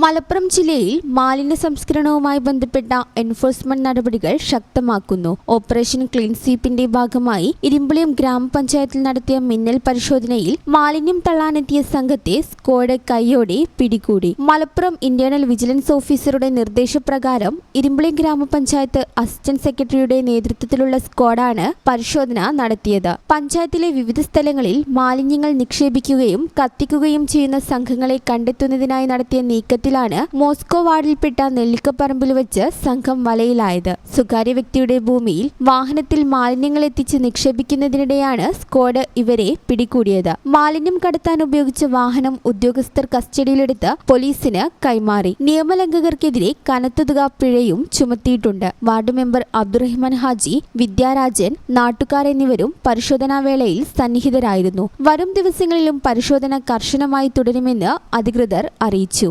മലപ്പുറം ജില്ലയിൽ മാലിന്യ സംസ്കരണവുമായി ബന്ധപ്പെട്ട എൻഫോഴ്സ്മെന്റ് നടപടികൾ ശക്തമാക്കുന്നു. ഓപ്പറേഷൻ ക്ലീൻ സ്വീപ്പിന്റെ ഭാഗമായി ഇരുമ്പുളിയം ഗ്രാമപഞ്ചായത്തിൽ നടത്തിയ മിന്നൽ പരിശോധനയിൽ മാലിന്യം തള്ളാനെത്തിയ സംഘത്തെ സ്ക്വാഡ് കൈയോടെ പിടികൂടി. മലപ്പുറം ഇന്റേണൽ വിജിലൻസ് ഓഫീസറുടെ നിർദ്ദേശപ്രകാരം ഇരുമ്പുളിയം ഗ്രാമപഞ്ചായത്ത് അസിസ്റ്റന്റ് സെക്രട്ടറിയുടെ നേതൃത്വത്തിലുള്ള സ്ക്വാഡാണ് പരിശോധന നടത്തിയത്. പഞ്ചായത്തിലെ വിവിധ സ്ഥലങ്ങളിൽ മാലിന്യങ്ങൾ നിക്ഷേപിക്കുകയും കത്തിക്കുകയും ചെയ്യുന്ന സംഘങ്ങളെ കണ്ടെത്തുന്നതിനായി നടത്തിയ നീക്കത്തിലാണ് മോസ്കോ വാർഡിൽപ്പെട്ട നെല്ലിക്കപ്പറമ്പിൽ വെച്ച് സംഘം വലയിലായത്. സ്വകാര്യ വ്യക്തിയുടെ ഭൂമിയിൽ വാഹനത്തിൽ മാലിന്യങ്ങൾ എത്തിച്ച് നിക്ഷേപിക്കുന്നതിനിടെയാണ് സ്ക്വാഡ് ഇവരെ പിടികൂടിയത്. മാലിന്യം കടത്താൻ ഉപയോഗിച്ച വാഹനം ഉദ്യോഗസ്ഥർ കസ്റ്റഡിയിലെടുത്ത് പോലീസിന് കൈമാറി. നിയമലംഘകർക്കെതിരെ കനത്ത തുക പിഴയും ചുമത്തിയിട്ടുണ്ട്. വാർഡ് മെമ്പർ അബ്ദുറഹ്മാൻ ഹാജി വിദ്യാരാജൻ നാട്ടുകാർ എന്നിവരും പരിശോധനാ വേളയിൽ സന്നിഹിതരായിരുന്നു. വരും ദിവസങ്ങളിലും പരിശോധന കർശനമായി തുടരുമെന്ന് അധികൃതർ അറിയിച്ചു.